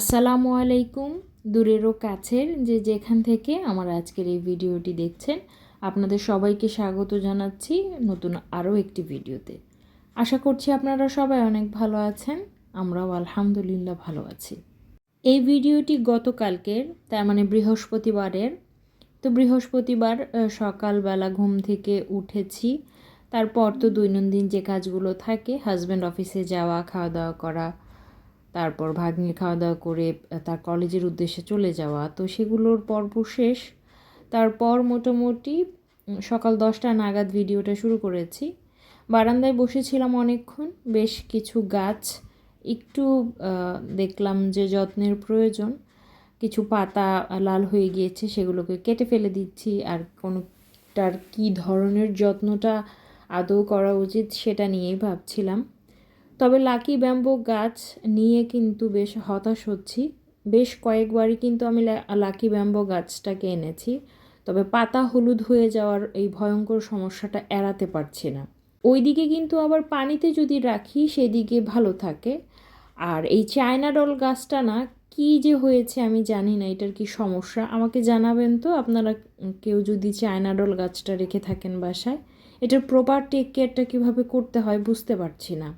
আসসালামু আলাইকুম দূরেরও কাছের যে যেখান থেকে আমার আজকের এই ভিডিওটি দেখছেন, আপনাদের সবাইকে স্বাগত জানাচ্ছি নতুন আরও একটি ভিডিওতে। আশা করছি আপনারা সবাই অনেক ভালো আছেন, আমরাও আলহামদুলিল্লাহ ভালো আছি। এই ভিডিওটি গতকালকের, তার মানে বৃহস্পতিবারের, তো বৃহস্পতিবার সকালবেলা ঘুম থেকে উঠেছি, তারপর তো দৈনন্দিন যে কাজগুলো থাকে হাজব্যান্ড অফিসে যাওয়া খাওয়া দাওয়া করা তারপর ভাগ্নির খাওয়া দাওয়া করে তার কলেজের উদ্দেশ্যে চলে যাওয়া। তো সেগুলোর পর্ব শেষ। তারপর মোটামুটি সকাল দশটা নাগাদ ভিডিওটা শুরু করেছি। বারান্দায় বসেছিলাম অনেকক্ষণ। বেশ কিছু গাছ, একটু দেখলাম যে যত্নের প্রয়োজন। কিছু পাতা লাল হয়ে গিয়েছে, সেগুলোকে কেটে ফেলে দিচ্ছি। আর কোনোটার কী ধরনের যত্নটা আদৌ করা উচিত, সেটা নিয়েই ভাবছিলাম। তবে লাকি ব্যাম্বো গাছ নিয়ে কিন্তু বেশ হতাশ হচ্ছি। বেশ কয়েকবারই কিন্তু আমি লাকি ব্যাম্বো গাছটাকে এনেছি। তবে পাতা হলুদ হয়ে যাওয়ার এই ভয়ঙ্কর সমস্যাটা এড়াতে পারছি না। ওইদিকে কিন্তু আবার পানিতে যদি রাখি, সেদিকে ভালো থাকে। আর এই চায়না ডল গাছটা না, কী যে হয়েছে আমি জানি না, এটার কি সমস্যা? আমাকে জানাবেন তো, আপনারা কেউ যদি চায়না ডল গাছটা রেখে থাকেন বাসায়। এটার প্রপার টেক কেয়ারটা কীভাবে করতে হয় বুঝতে পারছি না।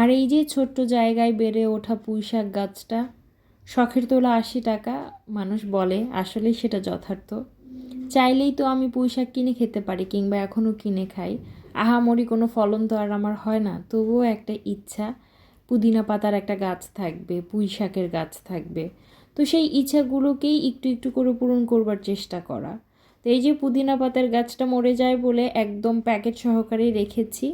আর এই যে ছোট্ট জায়গায় বেড়ে ওঠা পুঁই শাক গাছটা, শখের তোলা আশি টাকা, মানুষ বলে, আসলেই সেটা যথার্থ। চাইলেই তো আমি পুঁই শাক কিনে খেতে পারি কিংবা এখনও কিনে খাই। আহামরি কোনো ফলন তো আর আমার হয় না। তবুও একটা ইচ্ছা, পুদিনা পাতার একটা গাছ থাকবে পুঁই শাকের গাছ থাকবে। তো সেই ইচ্ছাগুলোকেই একটু একটু করে পূরণ করবার চেষ্টা করা। তো এই যে পুদিনা পাতার গাছটা মরে যায় বলে একদম প্যাকেট সহকারেই রেখেছি।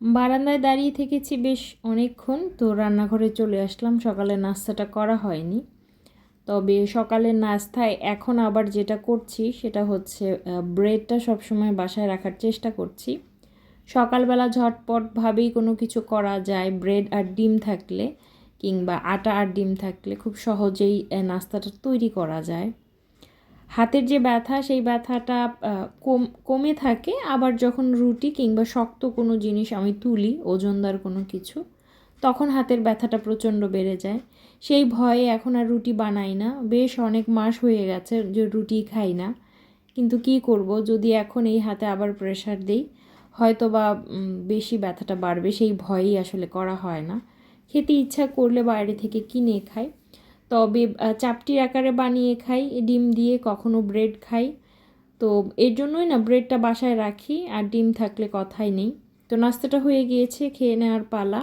বারান্দায় দাঁড়িয়ে থেকেছি বেশ অনেকক্ষণ। তো রান্নাঘরে চলে আসলাম। সকালে নাস্তাটা করা হয়নি। তবে সকালের নাস্তায় এখন আবার যেটা করছি, সেটা হচ্ছে ব্রেডটা সবসময় বাসায় রাখার চেষ্টা করছি। সকালবেলা ঝটপটভাবেই কোনো কিছু করা যায়। ব্রেড আর ডিম থাকলে কিংবা আটা আর ডিম থাকলে খুব সহজেই নাস্তাটা তৈরি করা যায়। হাতের যে ব্যথা, সেই ব্যথাটা কম, কমে থাকে। আবার যখন রুটি কিংবা শক্ত কোনো জিনিস আমি তুলি, ওজনদার কোনো কিছু, তখন হাতের ব্যথাটা প্রচণ্ড বেড়ে যায়। সেই ভয়ে এখন আর রুটি বানাই না। বেশ অনেক মাস হয়ে গেছে যে রুটি খাই না। কিন্তু কি করব? যদি এখন এই হাতে আবার প্রেশার দিই হয়তো বা বেশি ব্যথাটা বাড়বে। সেই ভয়েই আসলে করা হয় না। খেতে ইচ্ছা করলে বাইরে থেকে কিনে খাই। তবে চাপটির আকারে বানিয়ে খাই, ডিম দিয়ে কখনো ব্রেড খাই। তো এর জন্যই না ব্রেডটা বাসায় রাখি, আর ডিম থাকলে কথাই নেই। তো নাস্তাটা হয়ে গিয়েছে, খেয়ে নেওয়ার পালা।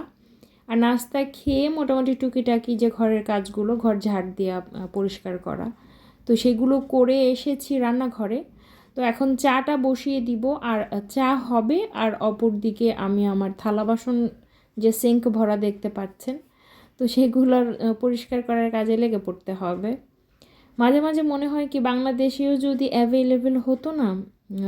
আর নাস্তা খেয়ে মোটামুটি টুকিটাকি যে ঘরের কাজগুলো, ঘর ঝাড় দেওয়া পরিষ্কার করা। তো সেগুলো করে এসেছি রান্নাঘরে। তো এখন চাটা বসিয়ে দিব, আর চা হবে, আর অপর দিকে আমি আমার থালা বাসন যে সিঙ্ক ভরা দেখতে পাচ্ছেন তো সেগুলোর পরিষ্কার করার কাজে লেগে পড়তে হবে। মাঝে মাঝে মনে হয় কি, বাংলাদেশেও যদি অ্যাভেলেবেল হতো না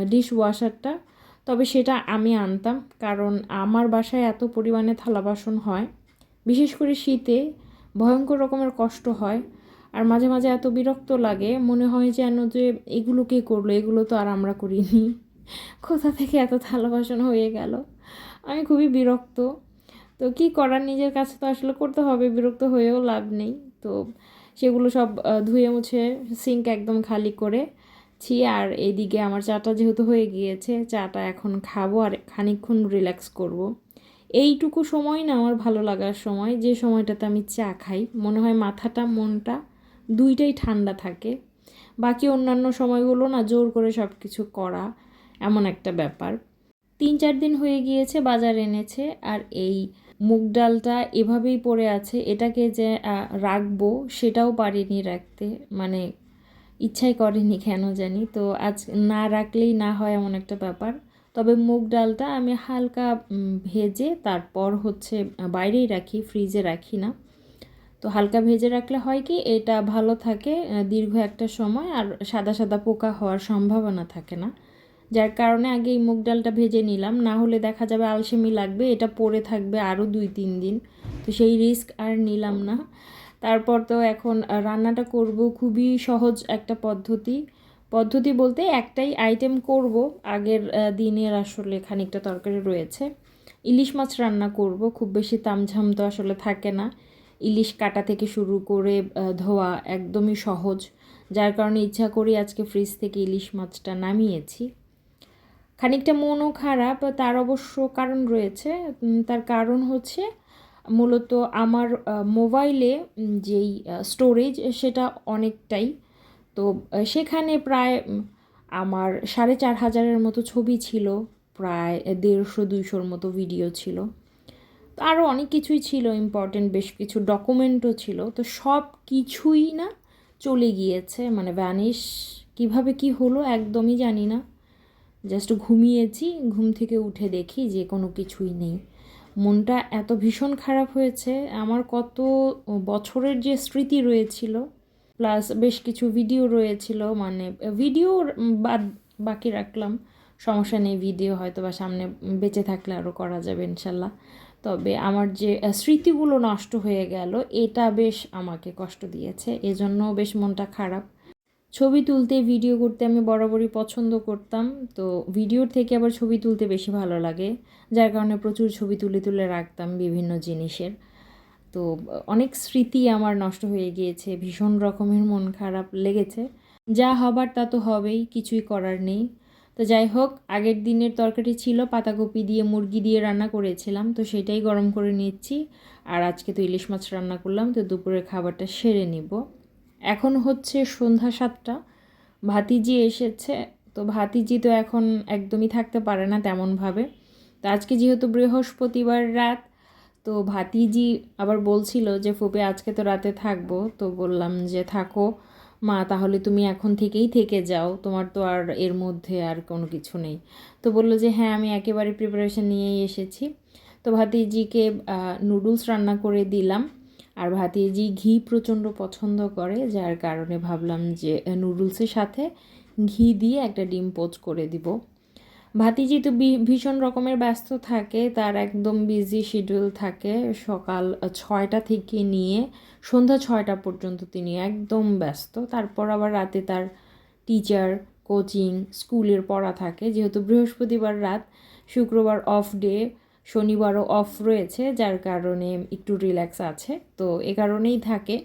ডিশ ওয়াশারটা তবে সেটা আমি আনতাম। কারণ আমার বাসায় এত পরিমাণে থালা বাসন হয়। বিশেষ করে শীতে ভয়ঙ্কর রকমের কষ্ট হয়। আর মাঝে মাঝে এত বিরক্ত লাগে, মনে হয় যেন যে, এগুলো কে করল? এগুলো তো আর আমরা করিনি। কোথা থেকে এত থালা বাসন হয়ে গেল? আমি খুবই বিরক্ত। তো কি করার? নিজের কাছে তো আসলে করতে হবে, বিরক্ত হয়েও লাভ নেই। তো সেগুলো সব ধুয়ে মুছে সিঙ্ক একদম খালি করে ছি। আর এইদিকে আমার চাটা যেহেতু হয়ে গিয়েছে, চাটা এখন খাব আর খানিকক্ষণ রিল্যাক্স করব। এইটুকু সময় না আমার ভালো লাগার সময়। যে সময়টাতে আমি চা খাই, মনে হয় মাথাটা, মনটা দুইটাই ঠান্ডা থাকে। বাকি অন্যান্য সময়গুলো না জোর করে সব কিছু করা এমন একটা ব্যাপার। তিন চার দিন হয়ে গিয়েছে, বাজার এনেছে। আর এই মুগ ডালটা এভাবেই পড়ে আছে, এটাকে যে রাখব সেটাও পারিনি রাখতে মানে ইচ্ছাই করেনি কেন জানি, তো আজ না রাখলেই না হয় এমন একটা ব্যাপার। তবে মুগ ডালটা আমি হালকা ভেজে তারপর হচ্ছে বাইরেই রাখি, ফ্রিজে রাখি না। তো হালকা ভেজে রাখলে হয় কি, এটা ভালো থাকে দীর্ঘ একটা সময় আর সাদা সাদা পোকা হওয়ার সম্ভাবনা থাকে না। যার কারণে আগে এই মুগ ডালটা ভেজে নিলাম, না হলে দেখা যাবে আলসেমি লাগবে, এটা পড়ে থাকবে আরও দুই তিন দিন। তো সেই রিস্ক আর নিলাম না। তারপর তো এখন রান্নাটা করব খুবই সহজ একটা পদ্ধতি। পদ্ধতি বলতে একটাই আইটেম করব, আগের দিনের আসলে খানিকটা তরকারি রয়েছে। ইলিশ মাছ রান্না করব, খুব বেশি তামঝাম তো আসলে থাকে না। ইলিশ কাটা থেকে শুরু করে ধোয়া একদমই সহজ। যার কারণে ইচ্ছা করি আজকে ফ্রিজ থেকে ইলিশ মাছটা নামিয়েছি। খানিকটা মনও খারাপ, তার অবশ্য কারণ রয়েছে। তার কারণ হচ্ছে মূলত আমার মোবাইলে যেই স্টোরেজ সেটা অনেকটাই। তো সেখানে প্রায় আমার সাড়ে চার হাজারের মতো ছবি ছিল, প্রায় দেড়শো, দুইশোর মতো ভিডিও ছিল। তো আরও অনেক কিছুই ছিল ইম্পর্টেন্ট বেশ কিছু ডকুমেন্টও ছিল। তো সব কিছুই না চলে গিয়েছে মানে ভ্যানিশ কীভাবে কি হলো একদমই জানি না। জাস্ট ঘুমিয়েছি, ঘুম থেকে উঠে দেখি যে কোনো কিছুই নেই। মনটা এত ভীষণ খারাপ হয়েছে, আমার কত বছরের যে স্মৃতি রয়েছিল প্লাস বেশ কিছু ভিডিও রয়েছিল মানে ভিডিও বাদ বাকি রাখলাম। সমস্যা নেই ভিডিও হয়তো বা সামনে বেঁচে থাকলে আরও করা যাবে ইনশাল্লাহ। তবে আমার যে স্মৃতিগুলো নষ্ট হয়ে গেল, এটা বেশ আমাকে কষ্ট দিয়েছে এজন্য বেশ মনটা খারাপ। ছবি তুলতে ভিডিও করতে আমি বরাবরই পছন্দ করতাম। তো ভিডিওর থেকে আবার ছবি তুলতে বেশি ভালো লাগে। যার কারণে প্রচুর ছবি তুলে তুলে রাখতাম বিভিন্ন জিনিসের। তো অনেক স্মৃতি আমার নষ্ট হয়ে গিয়েছে, ভীষণ রকমের মন খারাপ লেগেছে। যা হবার তা তো হবেই, কিছুই করার নেই। তো যাই হোক, আগের দিনের তরকারি ছিল, পাতাকপি দিয়ে মুরগি দিয়ে রান্না করেছিলাম, তো সেটাই গরম করে নিচ্ছি। আর আজকে তো ইলিশ মাছ রান্না করলাম, তো দুপুরের খাবারটা সেরে নিব। এখন হচ্ছে সন্ধ্যা সাতটা। ভাতিজি এসেছে, তো ভাতিজি তো এখন একদমই থাকতে পারে না তেমনভাবে। তো আজকে যেহেতু বৃহস্পতিবার রাত, তো ভাতিজি আবার বলছিল যে, ফুপে, আজকে তো রাতে থাকব। তো বললাম যে, থাকো। মা, তাহলে তুমি এখন থেকেই থেকে যাও। তোমার তো আর এর মধ্যে আর কোনো কিছু নেই। তো বলল যে হ্যাঁ আমি একেবারে প্রিপারেশন নিয়েই এসেছি। তো ভাতিজিকে নুডলস রান্না করে দিলাম। আর ভাতিজি ঘি প্রচণ্ড পছন্দ করে, যার কারণে ভাবলাম যে নুডলসের সাথে ঘি দিয়ে একটা ডিম পোচ করে দিব। ভাতিজি তো ভীষণ রকমের ব্যস্ত থাকে, তার একদম বিজি শিডিউল থাকে। সকাল ছয়টা থেকে নিয়ে সন্ধ্যা ছয়টা পর্যন্ত তিনি একদম ব্যস্ত। তারপর আবার রাতে তার টিচার কোচিং স্কুলের পড়া থাকে। যেহেতু বৃহস্পতিবার রাত, শুক্রবার অফ ডে শনিবারও অফ রয়েছে, যার কারণে একটু রিল্যাক্স আছে, তো এ কারণেই থাকে।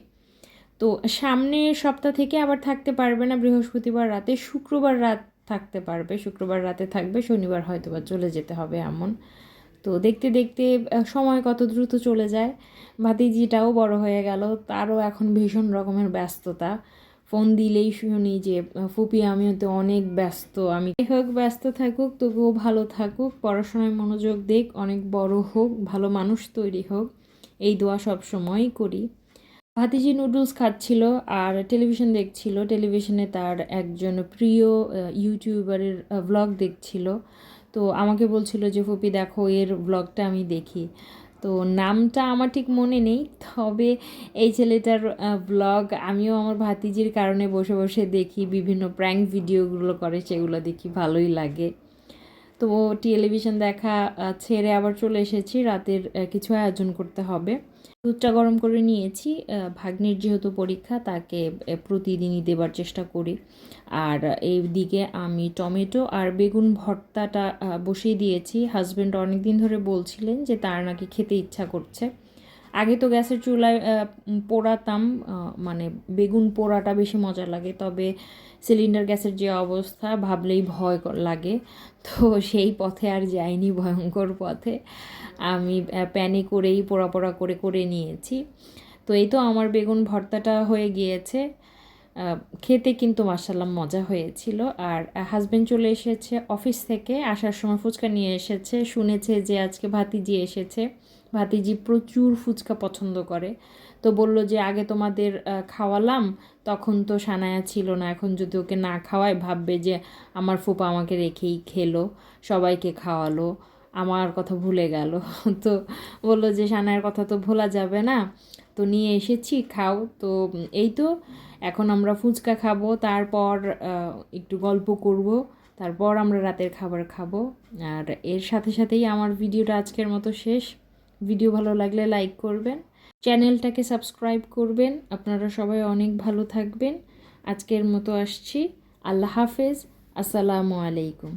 তো সামনের সপ্তাহ থেকে আবার থাকতে পারবে না, বৃহস্পতিবার রাতে, শুক্রবার রাত থাকতে পারবে, শুক্রবার রাতে থাকবে, শনিবার হয়তো বা চলে যেতে হবে এমন। তো দেখতে দেখতে সময় কত দ্রুত চলে যায়। ভাতিজিটাও বড় হয়ে গেল, তারও এখন ভীষণ রকমের ব্যস্ততা। ফোন দিলেই শুনি যে, ফুপি, আমিও তো অনেক ব্যস্ত। আমি হোক, ব্যস্ত থাকুক, তবুও ভালো থাকুক, পড়াশোনায় মনোযোগ দিক, অনেক বড় হোক, ভালো মানুষ তৈরি হোক, এই দোয়া সব সময়ই করি। ভাতিজি নুডলস খাচ্ছিল আর টেলিভিশন দেখছিল। টেলিভিশনে তার একজন প্রিয় ইউটিউবারের ব্লগ দেখছিল। তো আমাকে বলছিল যে, ফুপি, দেখো, এর ব্লগটা আমি দেখি। তো নামটা আমার ঠিক মনে নেই। তবে এই ছেলেটার ব্লগ আমিও আমার ভাতিজির কারণে বসে বসে দেখি, বিভিন্ন প্র্যাঙ্ক ভিডিওগুলো করে, সেগুলো দেখি, ভালোই লাগে। তো টেলিভিশন দেখা ছেড়ে আবার চলে এসেছি। রাতের কিছু আয়োজন করতে হবে। দুধটা গরম করে নিয়েছি। ভাগ্নির যেহেতু পরীক্ষা, তাকে প্রতিদিনই দেবার চেষ্টা করি। আর এই দিকে আমি টমেটো আর বেগুন ভর্তাটা বসিয়ে দিয়েছি। হাজব্যান্ড অনেক দিন ধরে বলছিলেন যে তার নাকি খেতে ইচ্ছা করছে। আগে তো গ্যাসের চুলায় পোড়াতাম মানে বেগুন পোড়াটা বেশি মজা লাগে। তবে সিলিন্ডার গ্যাসের যে অবস্থা, ভাবলেই ভয় লাগে। তো সেই পথে আর যাইনি, ভয়ঙ্কর পথে। আমি প্যানে করেই, পোড়া পোড়া করে করে নিয়েছি। তো এই তো আমার বেগুন ভর্তাটা হয়ে গিয়েছে। খেতে কিন্তু মার্শাল্লাহ মজা হয়েছিল। আর হাজব্যান্ড চলে এসেছে অফিস থেকে, আসার সময় ফুচকা নিয়ে এসেছে। শুনেছে যে আজকে ভাতিজি এসেছে। ভাতিজি প্রচুর ফুচকা পছন্দ করে। তো বলল যে, আগে তোমাদের খাওয়ালাম, তখন তো সানায়া ছিল না। এখন যদি ওকে না খাওয়ায়, ভাববে যে, আমার ফুপা আমাকে রেখেই খেলো, সবাইকে খাওয়ালো, আমার কথা ভুলে গেল। তো বলল যে, সানায়ের কথা তো ভোলা যাবে না। তো নিয়ে এসেছি, খাও। তো এই তো, এখন আমরা ফুচকা খাব, তারপর একটু গল্প করব, তারপর আমরা রাতের খাবার খাব। আর এর সাথে সাথেই আমার ভিডিওটা আজকের মতো শেষ। ভিডিও ভালো লাগলে লাইক করবেন। চ্যানেলটাকে সাবস্ক্রাইব করবেন। আপনারা সবাই অনেক ভালো থাকবেন। আজকের মতো আসছি। আল্লাহ হাফেজ। আসসালামু আলাইকুম।